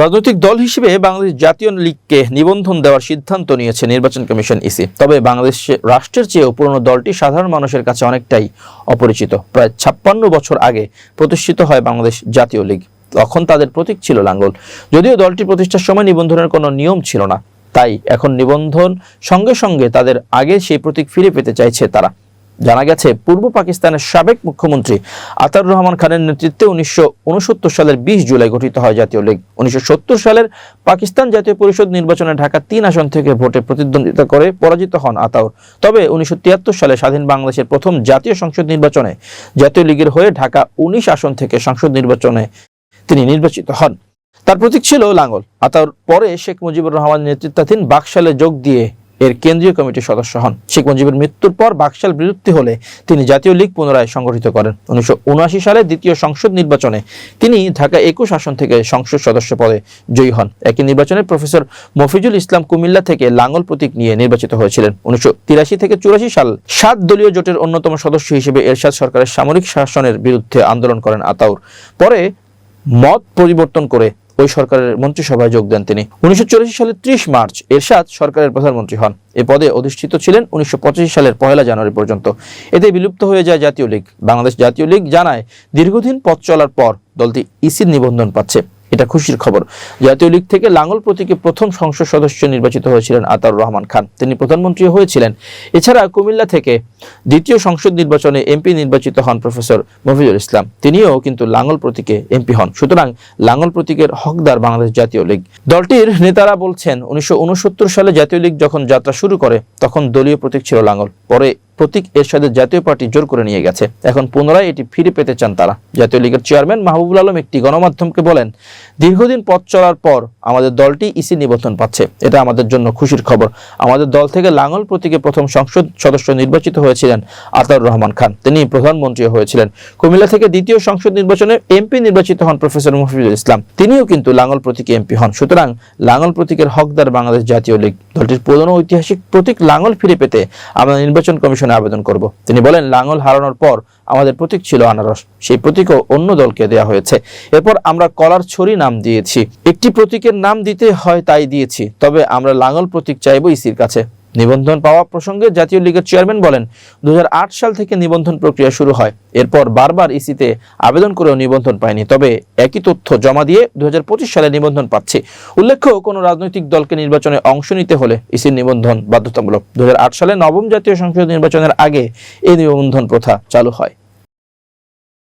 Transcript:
রাজনৈতিক দল হিসেবে বাংলাদেশ জাতীয় লীগকে নিবন্ধন দেওয়ার সিদ্ধান্ত নিয়েছে নির্বাচন কমিশন ইসি। তবে বাংলাদেশ রাষ্ট্রের চেয়েও পুরনো দলটি সাধারণ মানুষের কাছে অনেকটাই অপরিচিত। প্রায় ছাপ্পান্ন বছর আগে প্রতিষ্ঠিত হয় বাংলাদেশ জাতীয় লীগ। তখন তাদের প্রতীক ছিল লাঙ্গল। যদিও দলটি প্রতিষ্ঠার সময় নিবন্ধনের কোনো নিয়ম ছিল না, তাই এখন নিবন্ধন সঙ্গে সঙ্গে তাদের আগে সেই প্রতীক ফিরে পেতে চাইছে তারা। জানা গেছে, পূর্ব পাকিস্তানের সাবেক মুখ্যমন্ত্রী আতার রহমান খানের নেতৃত্বে উনিশশো উনসত্তর সালের বিশ জুলাই গঠিত হয় জাতীয় লীগ। উনিশশো সালের পাকিস্তান জাতীয় পরিষদ নির্বাচনে ঢাকা তিন আসন থেকে ভোটে প্রতিদ্বন্দ্বিতা করে পরাজিত হন আতাউর। তবে উনিশশো তিয়াত্তর সালে স্বাধীন বাংলাদেশের প্রথম জাতীয় সংসদ নির্বাচনে জাতীয় লীগের হয়ে ঢাকা উনিশ আসন থেকে সংসদ নির্বাচনে তিনি নির্বাচিত হন। তার প্রতীক ছিল লাঙ্গল। আতাউর পরে শেখ মুজিবুর রহমান নেতৃত্বাধীন বাকশালে যোগ দিয়ে এর কেন্দ্রীয় কমিটির সদস্য হন। শেখ মুজিবের মৃত্যুর পর বাকশাল বিলুপ্তি হলে তিনি জাতীয় লীগ পুনরায় সংগঠিত করেন। উনিশশো সালে দ্বিতীয় সংসদ নির্বাচনে তিনি ঢাকা একুশ আসন থেকে সংসদ সদস্য পদে জয়ী হন। একই নির্বাচনে প্রফেসর মফিজুল ইসলাম কুমিল্লা থেকে লাঙ্গল প্রতীক নিয়ে নির্বাচিত হয়েছিলেন। উনিশশো তিরাশি থেকে চুরাশি সাল সাত দলীয় জোটের অন্যতম সদস্য হিসেবে এরশাদ সরকারের সামরিক শাসনের বিরুদ্ধে আন্দোলন করেন আতাউর। পরে মত পরিবর্তন করে ওই সরকারের মন্ত্রিসভায় যোগ দেন তিনি। উনিশশো সালের ত্রিশ মার্চ এরশাদ সরকারের প্রধানমন্ত্রী হন। এ পদে অধিষ্ঠিত ছিলেন উনিশশো পঁচাশি সালের পয়লা জানুয়ারি পর্যন্ত। এতে বিলুপ্ত হয়ে যায় জাতীয় লীগ। বাংলাদেশ জাতীয় লীগ জানায়, দীর্ঘদিন পথ চলার পর দলটি ইসির নিবন্ধন পাচ্ছে। এটা খুশির খবর। জাতীয় লীগ থেকে লাঙ্গল প্রতীকে প্রথম সংসদ সদস্য নির্বাচিত হয়েছিলেন আতাউর রহমান খান। তিনি প্রধানমন্ত্রী হয়েছিলেন। এছাড়া কুমিল্লা থেকে দ্বিতীয় সংসদ নির্বাচনে এমপি নির্বাচিত হন প্রফেসর মফিজুল ইসলাম। তিনিও কিন্তু লাঙ্গল প্রতীকে এমপি হন। সুতরাং লাঙ্গল প্রতীকের হকদার বাংলাদেশ জাতীয় লীগ। দলটির নেতারা বলছেন, উনিশশো উনসত্তর সালে জাতীয় লীগ যখন যাত্রা শুরু করে, তখন দলীয় প্রতীক ছিল লাঙ্গল। পরে প্রতীক এরশাদের জাতীয় পার্টি জোর করে নিয়ে গেছে। এখন পুনরায় এটি ফিরে পেতে চান তারা। জাতীয় লীগের চেয়ারম্যান মাহবুবুল আলম একটি গণমাধ্যমকে বলেন, দীর্ঘদিন পথ চলার পর আমাদের দলটি ইসি নিবন্ধন পাচ্ছে। এটা আমাদের জন্য খুশির খবর। আমাদের দল থেকে লাঙ্গল প্রতীকে প্রথম সংসদ সদস্য নির্বাচিত হয়েছিলেন আতাউর রহমান খান। তিনি প্রধানমন্ত্রী হয়েছিলেন। কুমিল্লা থেকে দ্বিতীয় সংসদ নির্বাচনে এমপি নির্বাচিত হন প্রফেসর মফিজুল ইসলাম। তিনিও কিন্তু লাঙ্গল প্রতীকে এমপি হন। সুতরাং লাঙ্গল প্রতীকের হকদার বাংলাদেশ জাতীয় লীগ। দলটির পুরনো ঐতিহাসিক প্রতীক লাঙ্গল ফিরে পেতে আমরা নির্বাচন কমিশনে আবেদন করব। তিনি বলেন লাঙ্গল হারানোর পর আমাদের প্রতীক ছিল আনারস। সেই প্রতীকও অন্য দলকে দেওয়া হয়েছে। এরপর আমরা কলার ছড়ি নাম দিয়েছি। একটি প্রতীকের নাম দিতে হয় তাই দিয়েছি। তবে আমরা লাঙ্গল প্রতীক চাইব ইসির কাছে। নিবন্ধন পাওয়া প্রসঙ্গে জাতীয় লীগের চেয়ারম্যান বলেন দু হাজার আট সাল থেকে নিবন্ধন প্রক্রিয়া শুরু হয়। এরপর বারবার ইসিতে আবেদন করেও নিবন্ধন পায়নি। তবে একই তথ্য জমা দিয়ে দুই হাজার পঁচিশ সালে নিবন্ধন পাচ্ছে। উল্লেখ্য, কোনো রাজনৈতিক দলকে নির্বাচনে অংশ নিতে হলে ইসির নিবন্ধন বাধ্যতামূলক। দু হাজার আট সালে নবম জাতীয় সংসদ নির্বাচনের আগে এই নিবন্ধন প্রথা চালু হয়।